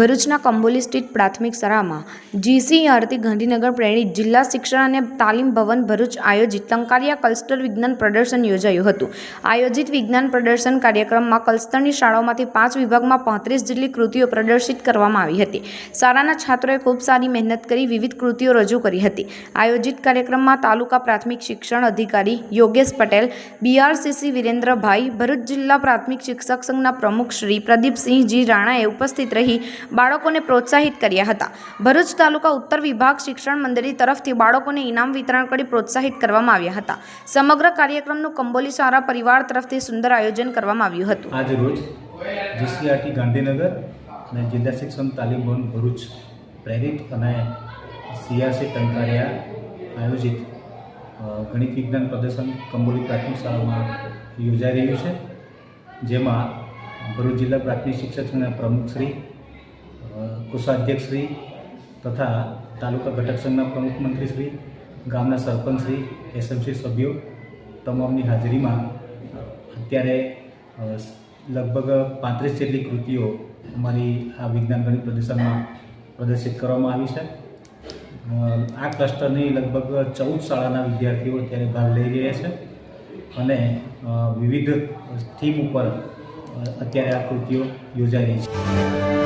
ભરૂચના કંબોલી સ્થિત પ્રાથમિક શાળામાં જીસીઆરતી ગાંધીનગર પ્રેરિત જિલ્લા શિક્ષણ અને તાલીમ ભવન ભરૂચ આયોજિત ટંકારિયા કલ્સ્ટર વિજ્ઞાન પ્રદર્શન યોજાયું હતું. આયોજિત વિજ્ઞાન પ્રદર્શન કાર્યક્રમમાં કલ્સ્ટરની શાળાઓમાંથી પાંચ વિભાગમાં પાંત્રીસ જેટલી કૃતિઓ પ્રદર્શિત કરવામાં આવી હતી. શાળાના છાત્રોએ ખૂબ સારી મહેનત કરી વિવિધ કૃતિઓ રજૂ કરી હતી. આયોજિત કાર્યક્રમમાં તાલુકા પ્રાથમિક શિક્ષણ અધિકારી યોગેશ પટેલ, બીઆરસીસી વિરેન્દ્રભાઈ, ભરૂચ જિલ્લા પ્રાથમિક શિક્ષક સંઘના પ્રમુખ શ્રી પ્રદીપસિંહજી રાણાએ ઉપસ્થિત રહી બાળકોને પ્રોત્સાહિત કર્યા હતા. ભરૂચ તાલુકા ઉત્તર વિભાગ શિક્ષણ મંડળી તરફથી બાળકોને ઇનામ વિતરણ કરી પ્રોત્સાહિત કરવામાં આવ્યા હતા. સમગ્ર કાર્યક્રમનું કંબોલી શાળા પરિવાર તરફથી સુંદર આયોજન કરવામાં આવ્યું હતું. આજ રોજ જીસીઆરટી ગાંધીનગર અને જિલ્લા શિક્ષણ તાલીમ ભવન ભરૂચ પ્રેરિત અને સીઆરસી ટંકારિયા આયોજિત ગણિત વિજ્ઞાન પ્રદર્શન કંબોલી પ્રાથમિક શાળામાં યોજાઈ રહ્યું છે. જેમાં ભરૂચ જિલ્લા પ્રાથમિક શિક્ષક અને પ્રમુખશ્રી કોષાધ્યક્ષશ્રી તથા તાલુકા ઘટક સંઘના પ્રમુખ મંત્રીશ્રી, ગામના સરપંચશ્રી, એસએમસી સભ્યો તમામની હાજરીમાં અત્યારે લગભગ પાંત્રીસ જેટલી કૃતિઓ અમારી આ વિજ્ઞાન ગણિત પ્રદર્શનમાં પ્રદર્શિત કરવામાં આવી છે. આ ક્લસ્ટરની લગભગ ચૌદ શાળાના વિદ્યાર્થીઓ અત્યારે ભાગ લઈ રહ્યા છે અને વિવિધ થીમ ઉપર અત્યારે આ કૃતિઓ યોજાઈ રહી છે.